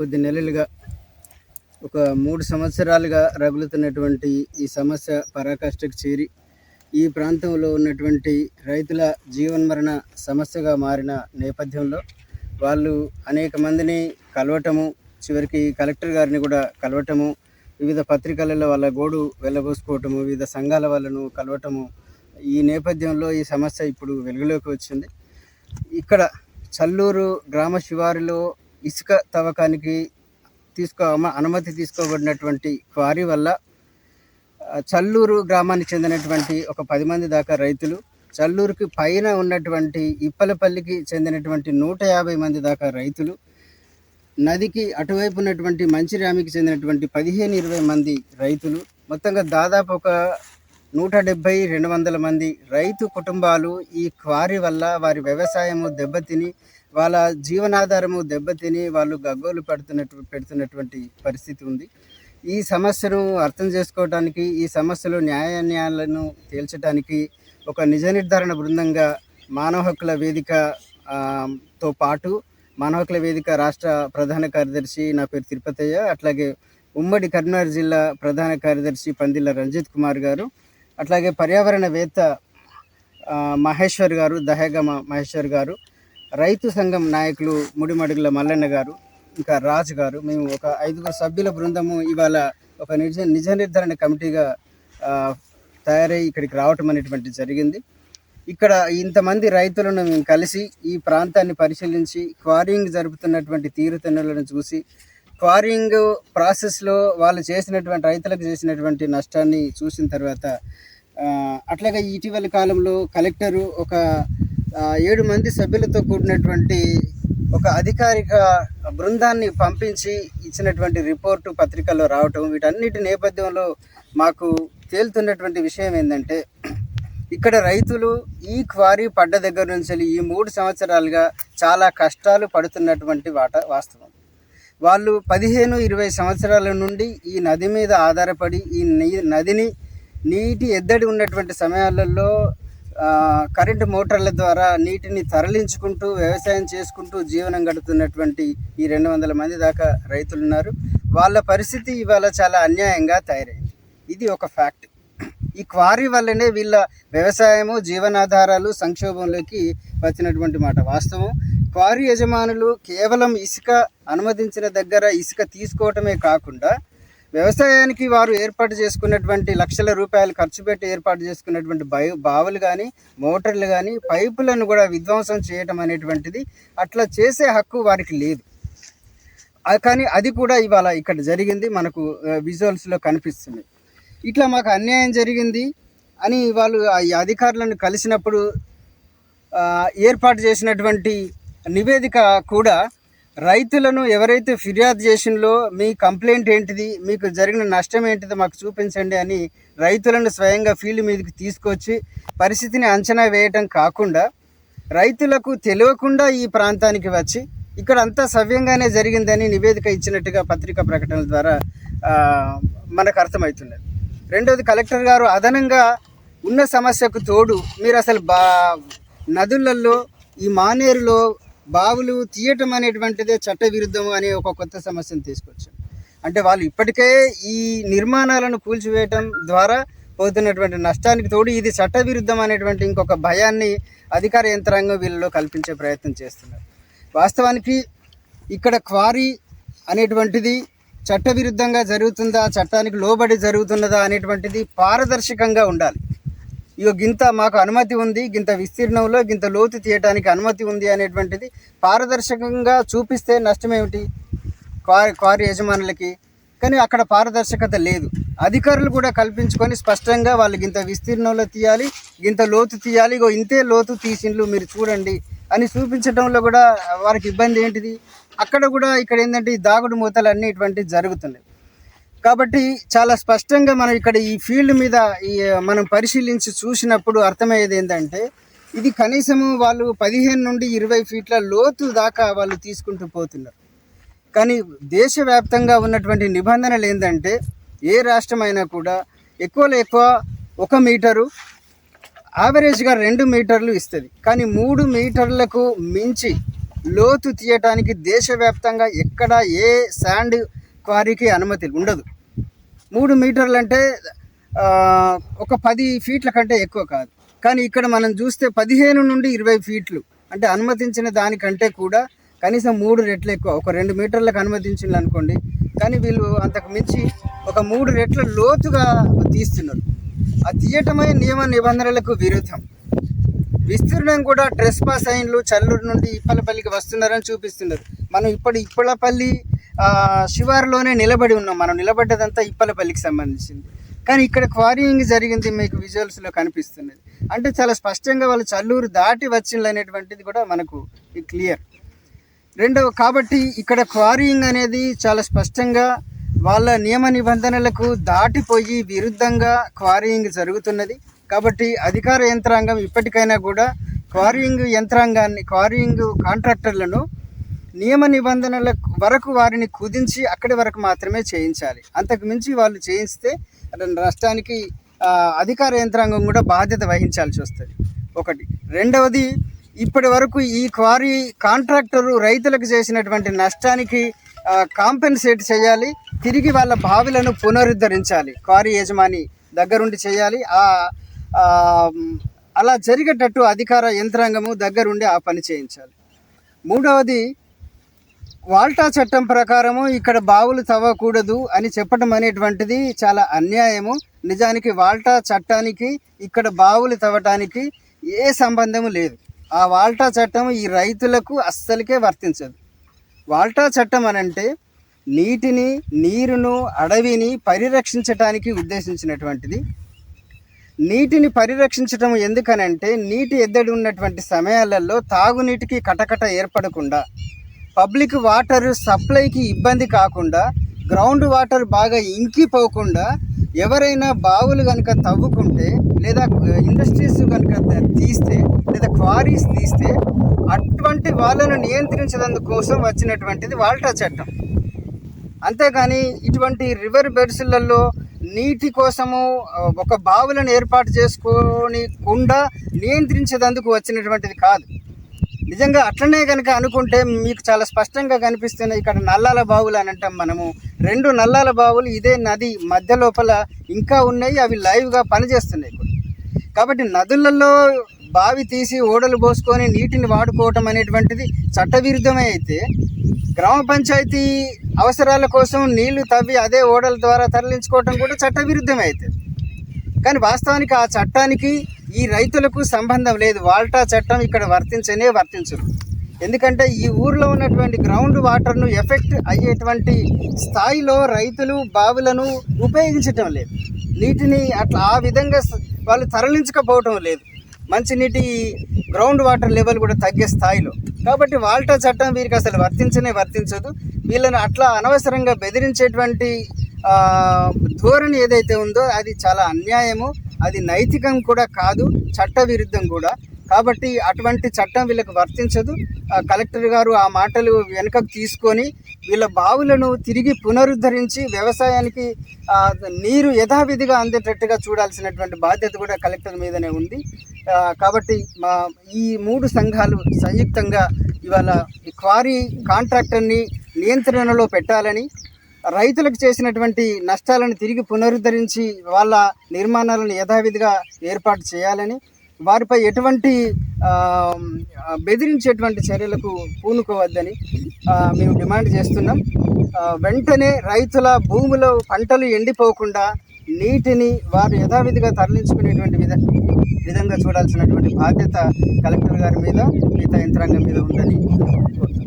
కొద్ది నెలలుగా ఒక మూడు సంవత్సరాలుగా రగులుతున్నటువంటి ఈ సమస్య పరాకాష్ఠకు చేరి ఈ ప్రాంతంలో ఉన్నటువంటి రైతుల జీవన్మరణ సమస్యగా మారిన నేపథ్యంలో వాళ్ళు అనేక మందిని కలవటము చివరికి కలెక్టర్ గారిని కూడా కలవటము వివిధ పత్రికలలో వాళ్ళ గోడు వెళ్ళబోసుకోవటము వివిధ సంఘాల వాళ్ళను కలవటము ఈ నేపథ్యంలో ఈ సమస్య ఇప్పుడు వెలుగులోకి వచ్చింది. ఇక్కడ చల్లూరు గ్రామ శివారులో ఇసుక తవ్వకానికి తీసుకో అనుమతి తీసుకోబడినటువంటి క్వారీ వల్ల చల్లూరు గ్రామానికి చెందినటువంటి ఒక పది మంది దాకా రైతులు చల్లూరుకి పైన ఉన్నటువంటి ఇప్పలపల్లికి చెందినటువంటి నూట యాభై మంది దాకా రైతులు నదికి అటువైపు ఉన్నటువంటి మంచిర్యామికి చెందినటువంటి పదిహేను ఇరవై మంది రైతులు మొత్తంగా దాదాపు ఒక నూట డెబ్భై రెండు వందల మంది రైతు కుటుంబాలు ఈ క్వారీ వల్ల వారి వ్యవసాయము దెబ్బతిని వాళ్ళ జీవనాధారము దెబ్బతిని వాళ్ళు గగ్గోలు పెడుతున్నట్టు పెడుతున్నటువంటి పరిస్థితి ఉంది. ఈ సమస్యను అర్థం చేసుకోవడానికి ఈ సమస్యలు న్యాయాన్యాయాలను తేల్చడానికి ఒక నిజ నిర్ధారణ బృందంగా మానవ హక్కుల వేదిక తో పాటు మానవ హక్కుల వేదిక రాష్ట్ర ప్రధాన కార్యదర్శి నా పేరు తిరుపతయ్య అట్లాగే ఉమ్మడి కరీంనగర్ జిల్లా ప్రధాన కార్యదర్శి పందిల్ల రంజిత్ కుమార్ గారు అట్లాగే పర్యావరణవేత్త మహేశ్వర్ గారు దహేగమ మహేశ్వర్ గారు రైతు సంఘం నాయకులు ముడిమడుగుల మల్లన్న గారు ఇంకా రాజు గారు మేము ఒక ఐదుగురు సభ్యుల బృందము ఇవాళ ఒక నిజ నిజ నిర్ధారణ కమిటీగా తయారై ఇక్కడికి రావటం అనేటువంటి జరిగింది. ఇక్కడ ఇంతమంది రైతులను మేము కలిసి ఈ ప్రాంతాన్ని పరిశీలించి క్వారింగ్ జరుపుతున్నటువంటి తీరుతెన్నులను చూసి క్వారింగ్ ప్రాసెస్లో వాళ్ళు చేసినటువంటి రైతులకు చేసినటువంటి నష్టాన్ని చూసిన తర్వాత అట్లాగే ఇటీవల కాలంలో కలెక్టరు ఒక ఏడు మంది సభ్యులతో కూడినటువంటి ఒక అధికారిక బృందాన్ని పంపించి ఇచ్చినటువంటి రిపోర్టు పత్రికల్లో రావటం వీటన్నిటి నేపథ్యంలో మాకు తేలుతున్నటువంటి విషయం ఏంటంటే ఇక్కడ రైతులు ఈ క్వారీ పడ్డ దగ్గర నుంచి ఈ మూడు సంవత్సరాలుగా చాలా కష్టాలు పడుతున్నటువంటి వాట వాస్తవం. వాళ్ళు పదిహేను ఇరవై సంవత్సరాల నుండి ఈ నది మీద ఆధారపడి ఈ నదిని నీటి ఎద్దడి ఉన్నటువంటి సమయాలలో కరెంటు మోటార్ల ద్వారా నీటిని తరలించుకుంటూ వ్యవసాయం చేసుకుంటూ జీవనం గడుపుతున్నటువంటి ఈ రెండు వందల మంది దాకా రైతులు ఉన్నారు వాళ్ళ పరిస్థితి ఇవాళ చాలా అన్యాయంగా తయారైంది. ఇది ఒక ఫ్యాక్ట్. ఈ క్వారీ వల్లనే వీళ్ళ వ్యవసాయము జీవనాధారాలు సంక్షోభంలోకి వచ్చినటువంటి మాట వాస్తవం. క్వారీ యజమానులు కేవలం ఇసుక అనుమతించిన దగ్గర ఇసుక తీసుకోవటమే కాకుండా వ్యవసాయానికి వారు ఏర్పాటు చేసుకున్నటువంటి లక్షల రూపాయలు ఖర్చు పెట్టి ఏర్పాటు చేసుకున్నటువంటి బయో బావులు కానీ మోటార్లు కానీ పైపులను కూడా విధ్వంసం చేయటం అనేటువంటిది అట్లా చేసే హక్కు వారికి లేదు. కానీ అది కూడా ఇవాళ ఇక్కడ జరిగింది మనకు విజువల్స్లో కనిపిస్తుంది. ఇట్లా మాకు అన్యాయం జరిగింది అని వాళ్ళు ఆ ఈ అధికారులను కలిసినప్పుడు ఏర్పాటు చేసినటువంటి నివేదిక కూడా రైతులను ఎవరైతే ఫిర్యాదు చేసిందో మీ కంప్లైంట్ ఏంటిది మీకు జరిగిన నష్టం ఏంటిది మాకు చూపించండి అని రైతులను స్వయంగా ఫీల్డ్ మీదకి తీసుకొచ్చి పరిస్థితిని అంచనా వేయటం కాకుండా రైతులకు తెలియకుండా ఈ ప్రాంతానికి వచ్చి ఇక్కడ అంతా సవ్యంగానే జరిగిందని నివేదిక ఇచ్చినట్టుగా పత్రికా ప్రకటనల ద్వారా మనకు అర్థమవుతున్నది. రెండోది కలెక్టర్ గారు అదనంగా ఉన్న సమస్యకు తోడు మీరు అసలు బా నదులలో ఈ మానేరులో బావులు తీయటం అనేటువంటిదే చట్టవిరుద్ధం అనే ఒక కొత్త సమస్యను తీసుకొచ్చారు. అంటే వాళ్ళు ఇప్పటికే ఈ నిర్మాణాలను కూల్చివేయటం ద్వారా పోతున్నటువంటి నష్టానికి తోడు ఇది చట్టవిరుద్ధం అనేటువంటి ఇంకొక భయాన్ని అధికార యంత్రాంగం వీళ్ళలో కల్పించే ప్రయత్నం చేస్తున్నారు. వాస్తవానికి ఇక్కడ క్వారీ అనేటువంటిది చట్టవిరుద్ధంగా జరుగుతుందా చట్టానికి లోబడి జరుగుతున్నదా అనేటువంటిది పారదర్శకంగా ఉండాలి. ఇగో గింత మాకు అనుమతి ఉంది గింత విస్తీర్ణంలో గింత లోతు తీయటానికి అనుమతి ఉంది అనేటువంటిది పారదర్శకంగా చూపిస్తే నష్టమేమిటి? Quarry quarry యజమానులకి. కానీ అక్కడ పారదర్శకత లేదు. అధికారులు కూడా కల్పించుకొని స్పష్టంగా వాళ్ళు గింత విస్తీర్ణంలో తీయాలి గింత లోతు తీయాలి ఇగో ఇంతే లోతు తీసిండ్లు మీరు చూడండి అని చూపించడంలో కూడా వారికి ఇబ్బంది ఏంటిది? అక్కడ కూడా ఇక్కడ ఏంటంటే ఈ దాగుడు మూతలు అన్నీ ఇటువంటివి జరుగుతున్నాయి. కాబట్టి చాలా స్పష్టంగా మనం ఇక్కడ ఈ ఫీల్డ్ మీద ఈ మనం పరిశీలించి చూసినప్పుడు అర్థమయ్యేది ఏంటంటే ఇది కనీసము వాళ్ళు పదిహేను నుండి ఇరవై ఫీట్ల లోతు దాకా వాళ్ళు తీసుకుంటూ పోతున్నారు. కానీ దేశవ్యాప్తంగా ఉన్నటువంటి నిబంధనలు ఏంటంటే ఏ రాష్ట్రమైనా కూడా ఎక్కువలో ఎక్కువ ఒక మీటరు యావరేజ్గా రెండు మీటర్లు ఇస్తుంది. కానీ మూడు మీటర్లకు మించి లోతు తీయటానికి దేశవ్యాప్తంగా ఎక్కడ ఏ శాండ్ క్వారీకి అనుమతి ఉండదు. మూడు మీటర్లు అంటే ఒక పది ఫీట్ల కంటే ఎక్కువ కాదు. కానీ ఇక్కడ మనం చూస్తే పదిహేను నుండి ఇరవై ఫీట్లు అంటే అనుమతించిన దానికంటే కూడా కనీసం మూడు రెట్లు ఎక్కువ. ఒక రెండు మీటర్లకు అనుమతించింది అనుకోండి. కానీ వీళ్ళు అంతకు మించి ఒక మూడు రెట్ల లోతుగా తీస్తున్నారు. ఆ తీయటమే నియమ నిబంధనలకు విరుద్ధం. విస్తీర్ణం కూడా ట్రెస్ పాస్ అయిన్లు చల్లూరు నుండి ఇప్పలపల్లికి వస్తున్నారని చూపిస్తున్నారు. మనం ఇప్పుడు ఇప్పలపల్లి శివారులోనే నిలబడి ఉన్నాం. మనం నిలబడ్డదంతా ఇప్పలపల్లికి సంబంధించింది. కానీ ఇక్కడ క్వారీయింగ్ జరిగింది మీకు విజువల్స్లో కనిపిస్తున్నది. అంటే చాలా స్పష్టంగా వాళ్ళు చల్లూరు దాటి వచ్చింది అనేటువంటిది కూడా మనకు క్లియర్. రెండవ కాబట్టి ఇక్కడ క్వారీయింగ్ అనేది చాలా స్పష్టంగా వాళ్ళ నియమ నిబంధనలకు దాటిపోయి విరుద్ధంగా క్వారీయింగ్ జరుగుతున్నది. కాబట్టి అధికార యంత్రాంగం ఇప్పటికైనా కూడా క్వారీయింగ్ యంత్రాంగాన్ని క్వారీయింగ్ కాంట్రాక్టర్లను నియమ నిబంధనల వరకు వారిని కుదించి అక్కడి వరకు మాత్రమే చేయించాలి. అంతకు మించి వాళ్ళు చేయిస్తే రాష్ట్రానికి అధికార యంత్రాంగం కూడా బాధ్యత వహించాల్సి వస్తుంది. ఒకటి. రెండవది ఇప్పటి వరకు ఈ క్వారీ కాంట్రాక్టరు రైతులకు చేసినటువంటి నష్టానికి కాంపెన్సేట్ చేయాలి. తిరిగి వాళ్ళ బావిలను పునరుద్ధరించాలి. క్వారీ యజమాని దగ్గరుండి చేయాలి. ఆ, అలా జరిగేటట్టు అధికార యంత్రాంగము దగ్గరుండి ఆ పని చేయించాలి. మూడవది వాల్టా చట్టం ప్రకారము ఇక్కడ బావులు తవ్వకూడదు అని చెప్పడం అనేటువంటిది చాలా అన్యాయము. నిజానికి వాల్టా చట్టానికి ఇక్కడ బావులు తవ్వటానికి ఏ సంబంధము లేదు. ఆ వాల్టా చట్టం ఈ రైతులకు అస్సలకే వర్తించదు. వాల్టా చట్టం అనంటే నీటిని నీరును అడవిని పరిరక్షించటానికి ఉద్దేశించినటువంటిది. నీటిని పరిరక్షించడం ఎందుకనంటే నీటి ఎద్దడి ఉన్నటువంటి సమయాలలో తాగునీటికి కటకట ఏర్పడకుండా పబ్లిక్ వాటర్ సప్లైకి ఇబ్బంది కాకుండా గ్రౌండ్ వాటర్ బాగా ఇంకిపోకుండా ఎవరైనా బావులు కనుక తవ్వుకుంటే లేదా ఇండస్ట్రీస్ కనుక తీస్తే లేదా క్వారీస్ తీస్తే అటువంటి వాళ్ళను నియంత్రించడం కోసం వచ్చినటువంటిది వాల్టా చట్టం. అంతేగాని ఇటువంటి రివర్ బెడ్స్లలో నీటి కోసము ఒక బావులను ఏర్పాటు చేసుకొని కుండా నియంత్రించేందుకు వచ్చినటువంటిది కాదు. నిజంగా అట్లనే కనుక అనుకుంటే మీకు చాలా స్పష్టంగా కనిపిస్తున్నాయి ఇక్కడ నల్లాల బావులు అని అంటాం మనము. రెండు నల్లాల బావులు ఇదే నది మధ్య లోపల ఇంకా ఉన్నాయి అవి లైవ్గా పనిచేస్తున్నాయి కూడా కాబట్టి నదులలో బావి తీసి ఓడలు పోసుకొని నీటిని వాడుకోవటం అనేటువంటిది చట్టవిరుద్ధమే అయితే గ్రామ పంచాయతీ అవసరాల కోసం నీళ్ళు తవ్వి అదే ఓడల ద్వారా తరలించుకోవటం కూడా చట్టవిరుద్ధమే అవుతుంది కానీ వాస్తవానికి ఆ చట్టానికి ఈ రైతులకు సంబంధం లేదు. వాల్టా చట్టం ఇక్కడ వర్తించనే వర్తించరు ఎందుకంటే ఈ ఊర్లో ఉన్నటువంటి గ్రౌండ్ వాటర్ను ఎఫెక్ట్ అయ్యేటువంటి స్థాయిలో రైతులు బావులను ఉపయోగించటం లేదు. నీటిని అట్లా ఆ విధంగా వాళ్ళు తరలించకపోవటం లేదు. మంచినీటి గ్రౌండ్ వాటర్ లెవెల్ కూడా తగ్గే స్థాయిలో. కాబట్టి వాల్టా చట్టం వీరికి అసలు వర్తించనే వర్తించదు. వీళ్ళని అట్లా అనవసరంగా బెదిరించేటువంటి ధోరణి ఏదైతే ఉందో అది చాలా అన్యాయము. అది నైతికం కూడా కాదు చట్టవిరుద్ధం కూడా. కాబట్టి అటువంటి చట్టం వీళ్ళకి వర్తించదు. కలెక్టర్ గారు ఆ మాటలు వెనుకకు తీసుకొని వీళ్ళ బావులను తిరిగి పునరుద్ధరించి వ్యవసాయానికి నీరు యథావిధిగా అందేటట్టుగా చూడాల్సినటువంటి బాధ్యత కూడా కలెక్టర్ మీదనే ఉంది. కాబట్టి మా ఈ మూడు సంఘాలు సంయుక్తంగా ఇవాళ క్వారీ కాంట్రాక్టర్ని నియంత్రణలో పెట్టాలని రైతులకు చేసినటువంటి నష్టాలను తిరిగి పునరుద్ధరించి వాళ్ళ నిర్మాణాలను యథావిధిగా ఏర్పాటు చేయాలని వారిపై ఎటువంటి బెదిరించేటువంటి చర్యలకు పూనుకోవద్దని మేము డిమాండ్ చేస్తున్నాం. వెంటనే రైతుల భూమిలో పంటలు ఎండిపోకుండా నీటిని వారు యథావిధిగా తరలించుకునేటువంటి విధ విధంగా చూడాల్సినటువంటి బాధ్యత కలెక్టర్ గారి మీద మిగతా యంత్రాంగం మీద ఉందని కోరుతున్నాం.